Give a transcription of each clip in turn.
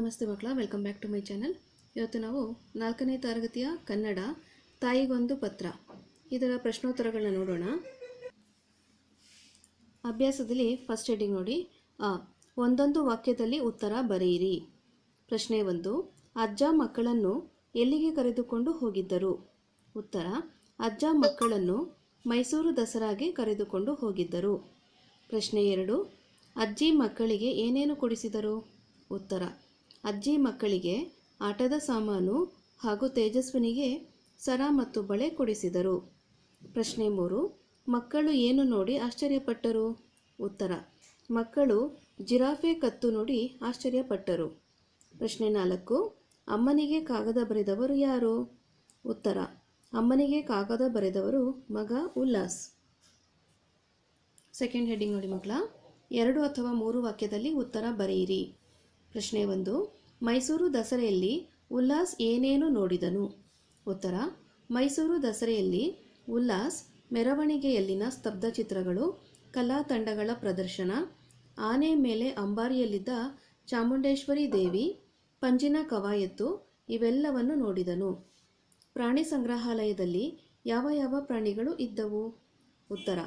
ನಮಸ್ತೆ ಮಕ್ಕಳ welcome back to my channel ಇವತ್ತು ನಾವು ನಾಲ್ಕನೇ ತರಗತಿಯ ಕನ್ನಡ, ತಾಯಿಗೊಂದು ಪತ್ರ. ಇದರ ಪ್ರಶ್ನೋತ್ತರಗಳನ್ನ ನೋಡೋಣ. ಅಭ್ಯಾಸದಲ್ಲಿ ಫಸ್ಟ್ ಹೆಡಿಂಗ್ ನೋಡಿ. ಆ, ಒಂದೊಂದು ವಾಕ್ಯದಲ್ಲಿ ಉತ್ತರ ಬರೆಯಿರಿ. ಪ್ರಶ್ನೆ ಒಂದು, ಅಜ್ಜ ಮಕ್ಕಳನ್ನು ಎಲ್ಲಿಗೆ ಕರೆದುಕೊಂಡು ಹೋಗಿದ್ದರು? ಉತ್ತರ, ಅಜ್ಜ ಮಕ್ಕಳನ್ನು ಮೈಸೂರು ದಸರಾಗೆ ಕರೆದುಕೊಂಡು ಹೋಗಿದ್ದರು. ಪ್ರಶ್ನೆ ಎರಡು, ಅಜ್ಜಿ ಮಕ್ಕಳಿಗೆ ಏನೇನು ಕೊಡಿಸಿದರು? ಉತ್ತರ ಅಜ್ಜಿ ಮಕ್ಕಳಿಗೆ ಆಟದ ಸಾಮಾನು ಹಾಗೂ ತೇಜಸ್ವಿನಿಗೆ ಸರ ಮತ್ತು ಬಳೆ ಕೊಡಿಸಿದರು. ಪ್ರಶ್ನೆ ಮೂರು, ಮಕ್ಕಳು ಏನು ನೋಡಿ ಆಶ್ಚರ್ಯಪಟ್ಟರು? ಉತ್ತರ, ಮಕ್ಕಳು ಜಿರಾಫೆ ಕತ್ತು ನೋಡಿ ಆಶ್ಚರ್ಯಪಟ್ಟರು. ಪ್ರಶ್ನೆ ನಾಲ್ಕು, ಅಮ್ಮನಿಗೆ ಕಾಗದ ಬರೆದವರು ಯಾರು? ಉತ್ತರ, ಅಮ್ಮನಿಗೆ ಕಾಗದ ಬರೆದವರು ಮಗ ಉಲ್ಲಾಸ್. ಸೆಕೆಂಡ್ ಹೆಡ್ಡಿಂಗ್ ನೋಡಿ ಮಗಳ ಎರಡು ಅಥವಾ ಮೂರು ವಾಕ್ಯದಲ್ಲಿ ಉತ್ತರ ಬರೆಯಿರಿ. ಪ್ರಶ್ನೆ ಒಂದು, ಮೈಸೂರು ದಸರೆಯಲ್ಲಿ ಉಲ್ಲಾಸ್ ಏನೇನು ನೋಡಿದನು? ಉತ್ತರ, ಮೈಸೂರು ದಸರೆಯಲ್ಲಿ ಉಲ್ಲಾಸ್ ಮೆರವಣಿಗೆಯಲ್ಲಿನ ಸ್ತಬ್ಧ ಚಿತ್ರಗಳು, ಕಲಾ ತಂಡಗಳ ಪ್ರದರ್ಶನ, ಆನೆ ಮೇಲೆ ಅಂಬಾರಿಯಲ್ಲಿದ್ದ ಚಾಮುಂಡೇಶ್ವರಿ ದೇವಿ, ಪಂಜಿನ ಕವಾಯತ್ತು ಇವೆಲ್ಲವನ್ನು ನೋಡಿದನು. ಪ್ರಾಣಿ ಸಂಗ್ರಹಾಲಯದಲ್ಲಿ ಯಾವ ಯಾವ ಪ್ರಾಣಿಗಳು ಇದ್ದವು? ಉತ್ತರ,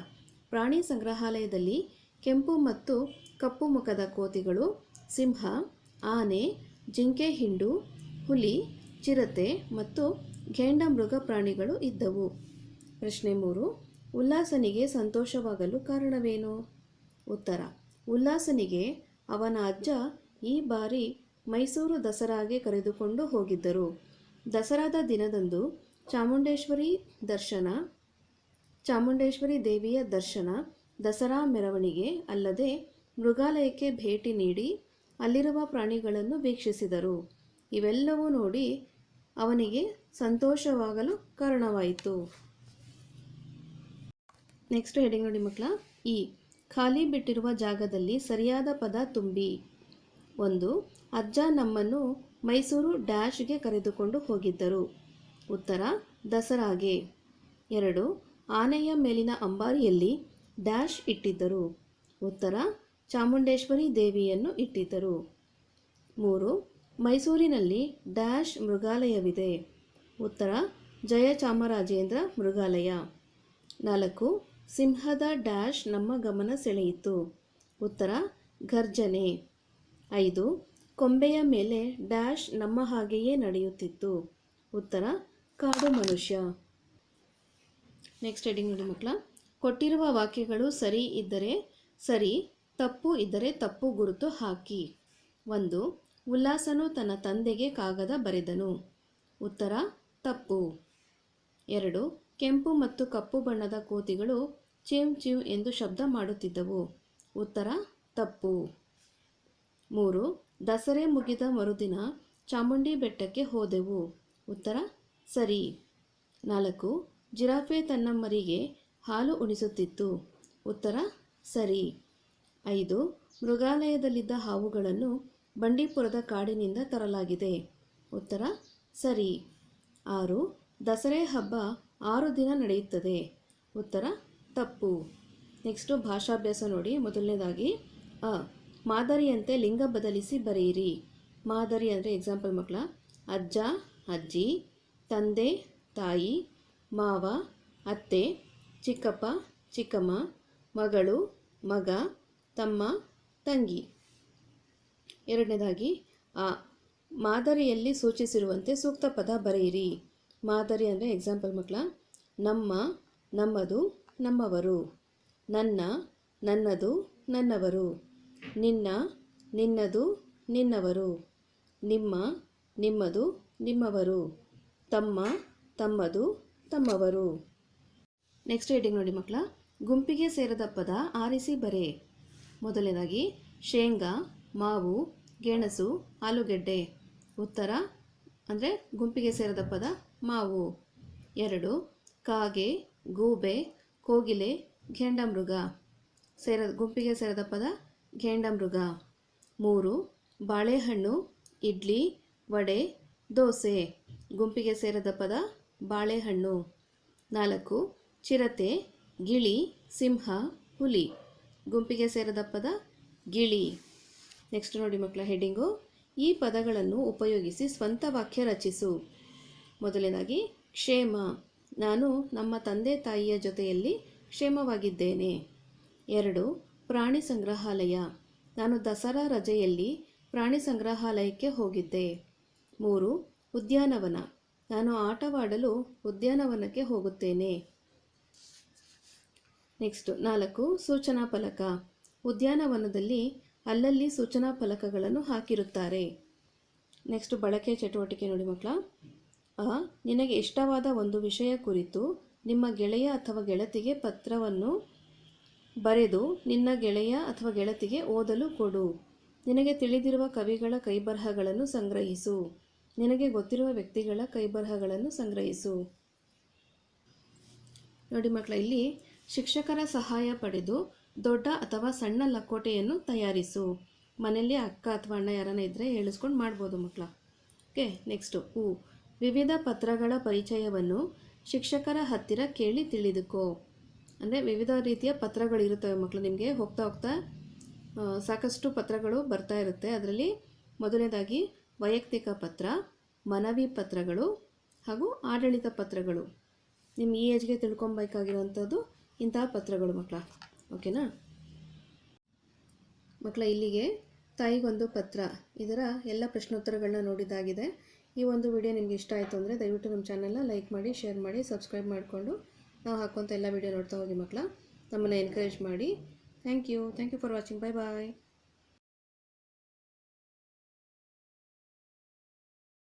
ಪ್ರಾಣಿ ಸಂಗ್ರಹಾಲಯದಲ್ಲಿ ಕೆಂಪು ಮತ್ತು ಕಪ್ಪು ಮುಖದ ಕೋತಿಗಳು ಸಿಂಹ, ಆನೆ, ಜಿಂಕೆ, ಹಿಂಡು, ಹುಲಿ, ಚಿರತೆ ಮತ್ತು ಘೇಂಡ ಮೃಗ ಪ್ರಾಣಿಗಳು ಇದ್ದವು. ಪ್ರಶ್ನೆ ಮೂರು, ಉಲ್ಲಾಸನಿಗೆ ಸಂತೋಷವಾಗಲು ಕಾರಣವೇನು? ಉತ್ತರ, ಉಲ್ಲಾಸನಿಗೆ ಅವನ ಅಜ್ಜ ಈ ಬಾರಿ ಮೈಸೂರು ದಸರಾಗೆ ಕರೆದುಕೊಂಡು ಹೋಗಿದ್ದರು. ದಸರಾದ ದಿನದಂದು ಚಾಮುಂಡೇಶ್ವರಿ ದರ್ಶನ, ಚಾಮುಂಡೇಶ್ವರಿ ದೇವಿಯ ದರ್ಶನ ದಸರಾ ಮೆರವಣಿಗೆ ಅಲ್ಲದೆ ಮೃಗಾಲಯಕ್ಕೆ ಭೇಟಿ ನೀಡಿ ಅಲ್ಲಿರುವ ಪ್ರಾಣಿಗಳನ್ನು ವೀಕ್ಷಿಸಿದರು. ಇವೆಲ್ಲವೂ ನೋಡಿ ಅವನಿಗೆ ಸಂತೋಷವಾಗಲು ಕಾರಣವಾಯಿತು. ನೆಕ್ಸ್ಟ್ ಹೆಡಿಂಗ್ ನೋಡಿ ಮಕ್ಕಳ, ಈ ಖಾಲಿ ಬಿಟ್ಟಿರುವ ಜಾಗದಲ್ಲಿ ಸರಿಯಾದ ಪದ ತುಂಬಿ. ಒಂದು, ಅಜ್ಜ ನಮ್ಮನ್ನು ಮೈಸೂರು ಡ್ಯಾಶ್ಗೆ ಕರೆದುಕೊಂಡು ಹೋಗಿದ್ದರು. ಉತ್ತರ, ದಸರಾಗೆ. ಎರಡು, ಆನೆಯ ಮೇಲಿನ ಅಂಬಾರಿಯಲ್ಲಿ ಡ್ಯಾಶ್ ಇಟ್ಟಿದ್ದರು. ಉತ್ತರ ಚಾಮುಂಡೇಶ್ವರಿ ದೇವಿಯನ್ನು ಇಟ್ಟಿದ್ದರು. ಮೂರು, ಮೈಸೂರಿನಲ್ಲಿ ಡ್ಯಾಶ್ ಮೃಗಾಲಯವಿದೆ. ಉತ್ತರ, ಜಯ ಚಾಮರಾಜೇಂದ್ರ ಮೃಗಾಲಯ. ನಾಲ್ಕು, ಸಿಂಹದ ಡ್ಯಾಶ್ ನಮ್ಮ ಗಮನ ಸೆಳೆಯಿತು. ಉತ್ತರ, ಘರ್ಜನೆ. ಐದು, ಕೊಂಬೆಯ ಮೇಲೆ ಡ್ಯಾಶ್ ನಮ್ಮ ಹಾಗೆಯೇ ನಡೆಯುತ್ತಿತ್ತು. ಉತ್ತರ, ಕಾಡು ಮನುಷ್ಯ. ನೆಕ್ಸ್ಟ್ ಹೆಡಿಂಗ್ ನೋಡಿ ಮಕ್ಕಳ. ಕೊಟ್ಟಿರುವ ವಾಕ್ಯಗಳು ಸರಿ ಇದ್ದರೆ ಸರಿ ತಪ್ಪು ಇದ್ದರೆ ತಪ್ಪು ಗುರುತು ಹಾಕಿ. ಒಂದು, ಉಲ್ಲಾಸನು ತನ್ನ ತಂದೆಗೆ ಕಾಗದ ಬರೆದನು. ಉತ್ತರ, ತಪ್ಪು. ಎರಡು, ಕೆಂಪು ಮತ್ತು ಕಪ್ಪು ಬಣ್ಣದ ಕೋತಿಗಳು ಚಿವ್ ಚಿವ್ ಎಂದು ಶಬ್ದ ಮಾಡುತ್ತಿದ್ದವು. ಉತ್ತರ, ತಪ್ಪು. ಮೂರು, ದಸರೆ ಮುಗಿದ ಮರುದಿನ ಚಾಮುಂಡಿ ಬೆಟ್ಟಕ್ಕೆ ಹೋದೆವು. ಉತ್ತರ, ಸರಿ. ನಾಲ್ಕು, ಜಿರಾಫೆ ತನ್ನ ಮರಿಗೆ ಹಾಲು ಉಣಿಸುತ್ತಿತ್ತು. ಉತ್ತರ, ಸರಿ. ಐದು, ಮೃಗಾಲಯದಲ್ಲಿದ್ದ ಹಾವುಗಳನ್ನು ಬಂಡೀಪುರದ ಕಾಡಿನಿಂದ ತರಲಾಗಿದೆ. ಉತ್ತರ, ಸರಿ. ಆರು, ದಸರೆ ಹಬ್ಬ ಆರು ದಿನ ನಡೆಯುತ್ತದೆ. ಉತ್ತರ, ತಪ್ಪು. ನೆಕ್ಸ್ಟು ಭಾಷಾಭ್ಯಾಸ ನೋಡಿ, ಮೊದಲನೇದಾಗಿ, ಅ, ಮಾದರಿಯಂತೆ ಲಿಂಗ ಬದಲಿಸಿ ಬರೆಯಿರಿ. ಮಾದರಿ ಅಂದರೆ ಎಕ್ಸಾಂಪಲ್ ಮಕ್ಕಳ, ಅಜ್ಜ, ಅಜ್ಜಿ, ತಂದೆ, ತಾಯಿ, ಮಾವ, ಅತ್ತೆ, ಚಿಕ್ಕಪ್ಪ, ಚಿಕ್ಕಮ್ಮ, ಮಗಳು, ಮಗ ತಮ್ಮ ತಂಗಿ. ಎರಡನೇದಾಗಿ, ಆ ಮಾದರಿಯಲ್ಲಿ ಸೂಚಿಸಿರುವಂತೆ ಸೂಕ್ತ ಪದ ಬರೆಯಿರಿ. ಮಾದರಿ ಅಂದರೆ ಎಕ್ಸಾಂಪಲ್ ಮಕ್ಕಳ, ನಮ್ಮ, ನಮ್ಮದು, ನಮ್ಮವರು. ನನ್ನ, ನನ್ನದು, ನನ್ನವರು. ನಿನ್ನ, ನಿನ್ನದು, ನಿನ್ನವರು. ನಿಮ್ಮ, ನಿಮ್ಮದು, ನಿಮ್ಮವರು. ತಮ್ಮ, ತಮ್ಮದು, ತಮ್ಮವರು. ನೆಕ್ಸ್ಟ್ ಹೇಳಿ ನೋಡಿ ಮಕ್ಕಳ, ಗುಂಪಿಗೆ ಸೇರದ ಪದ ಆರಿಸಿ ಬರೆ. ಮೊದಲನೇದಾಗಿ ಶೇಂಗಾ, ಮಾವು, ಗೆಣಸು, ಆಲೂಗೆಡ್ಡೆ. ಉತ್ತರ, ಅಂದರೆ ಗುಂಪಿಗೆ ಸೇರಿದ ಪದ ಮಾವು. ಎರಡು, ಕಾಗೆ, ಗೂಬೆ, ಕೋಗಿಲೆ, ಘೇಂಡಮೃಗ. ಸೇರ ಗುಂಪಿಗೆ ಸೇರಿದ ಪದ ಘೇಂಡಮೃಗ. ಮೂರು, ಬಾಳೆಹಣ್ಣು, ಇಡ್ಲಿ, ವಡೆ, ದೋಸೆ. ಗುಂಪಿಗೆ ಸೇರಿದ ಪದ ಬಾಳೆಹಣ್ಣು. ನಾಲ್ಕು, ಚಿರತೆ, ಗಿಳಿ, ಸಿಂಹ, ಹುಲಿ. ಗುಂಪಿಗೆ ಸೇರದ ಪದ ಗಿಳಿ. ನೆಕ್ಸ್ಟ್ ನೋಡಿ ಮಕ್ಕಳ ಹೆಡ್ಡಿಂಗು ಈ ಪದಗಳನ್ನು ಉಪಯೋಗಿಸಿ ಸ್ವಂತ ವಾಕ್ಯ ರಚಿಸು. ಮೊದಲನೇದಾಗಿ, ಕ್ಷೇಮ. ನಾನು ನಮ್ಮ ತಂದೆ ತಾಯಿಯ ಜೊತೆಯಲ್ಲಿ ಕ್ಷೇಮವಾಗಿದ್ದೇನೆ. ಎರಡು, ಪ್ರಾಣಿ ಸಂಗ್ರಹಾಲಯ. ನಾನು ದಸರಾ ರಜೆಯಲ್ಲಿ ಪ್ರಾಣಿ ಸಂಗ್ರಹಾಲಯಕ್ಕೆ ಹೋಗಿದ್ದೆ. ಮೂರು, ಉದ್ಯಾನವನ. ನಾನು ಆಟವಾಡಲು ಉದ್ಯಾನವನಕ್ಕೆ ಹೋಗುತ್ತೇನೆ. ನೆಕ್ಸ್ಟ್ ನಾಲ್ಕು, ಸೂಚನಾ ಫಲಕ. ಉದ್ಯಾನವನದಲ್ಲಿ ಅಲ್ಲಲ್ಲಿ ಸೂಚನಾ ಫಲಕಗಳನ್ನು ಹಾಕಿರುತ್ತಾರೆ. ನೆಕ್ಸ್ಟ್ ಬಳಕೆ ಚಟುವಟಿಕೆ ನೋಡಿ ಮಕ್ಕಳ. ಅ, ನಿನಗೆ ಇಷ್ಟವಾದ ಒಂದು ವಿಷಯ ಕುರಿತು ನಿಮ್ಮ ಗೆಳೆಯ ಅಥವಾ ಗೆಳತಿಗೆ ಪತ್ರವನ್ನು ಬರೆದು ನಿನ್ನ ಗೆಳೆಯ ಅಥವಾ ಗೆಳತಿಗೆ ಓದಲು ಕೊಡು. ನಿನಗೆ ತಿಳಿದಿರುವ ಕವಿಗಳ ಕೈಬರಹಗಳನ್ನು ಸಂಗ್ರಹಿಸು. ನಿನಗೆ ಗೊತ್ತಿರುವ ವ್ಯಕ್ತಿಗಳ ಕೈಬರಹಗಳನ್ನು ಸಂಗ್ರಹಿಸು. ನೋಡಿ ಮಕ್ಕಳ, ಇಲ್ಲಿ ಶಿಕ್ಷಕರ ಸಹಾಯ ಪಡೆದು ದೊಡ್ಡ ಅಥವಾ ಸಣ್ಣ ಲಕೋಟೆಯನ್ನು ತಯಾರಿಸು. ಮನೆಯಲ್ಲಿ ಅಕ್ಕ ಅಥವಾ ಅಣ್ಣ ಯಾರನ್ನ ಇದ್ದರೆ ಹೇಳಿಸ್ಕೊಂಡು ಮಾಡ್ಬೋದು ಮಕ್ಕಳ ಓಕೆ, ನೆಕ್ಸ್ಟು. ಹೂ ವಿವಿಧ ಪತ್ರಗಳ ಪರಿಚಯವನ್ನು ಶಿಕ್ಷಕರ ಹತ್ತಿರ ಕೇಳಿ ತಿಳಿದುಕೋ. ಅಂದರೆ ವಿವಿಧ ರೀತಿಯ ಪತ್ರಗಳಿರುತ್ತವೆ ಮಕ್ಕಳು ನಿಮಗೆ ಹೋಗ್ತಾ ಹೋಗ್ತಾ ಸಾಕಷ್ಟು ಪತ್ರಗಳು ಬರ್ತಾ ಇರುತ್ತೆ. ಅದರಲ್ಲಿ ಮೊದಲನೇದಾಗಿ ವೈಯಕ್ತಿಕ ಪತ್ರ, ಮನವಿ ಪತ್ರಗಳು ಹಾಗೂ ಆಡಳಿತ ಪತ್ರಗಳು. ನಿಮ್ಮ ಈ ಏಜ್ಗೆ ತಿಳ್ಕೊಬೇಕಾಗಿರುವಂಥದ್ದು ಇಂತಹ ಪತ್ರಗಳು ಮಕ್ಕಳ ಓಕೆನಾ ಮಕ್ಕಳ, ಇಲ್ಲಿಗೆ ತಾಯಿಗೊಂದು ಪತ್ರ, ಇದರ ಎಲ್ಲ ಪ್ರಶ್ನೋತ್ತರಗಳನ್ನ ನೋಡಿದಾಗಿದೆ ಈ ಒಂದು ವಿಡಿಯೋ ನಿಮಗೆ ಇಷ್ಟ ಆಯಿತು ಅಂದರೆ ದಯವಿಟ್ಟು ನಮ್ಮ ಚಾನಲ್ನ ಲೈಕ್ ಮಾಡಿ ಶೇರ್ ಮಾಡಿ ಸಬ್ಸ್ಕ್ರೈಬ್ ಮಾಡಿಕೊಂಡು ನಾವು ಹಾಕುವಂಥ ಎಲ್ಲ ವಿಡಿಯೋ ನೋಡ್ತಾ ಹೋಗಿ ಮಕ್ಕಳ. ನಮ್ಮನ್ನು ಎನ್ಕರೇಜ್ ಮಾಡಿ. Thank you thank you for watching bye bye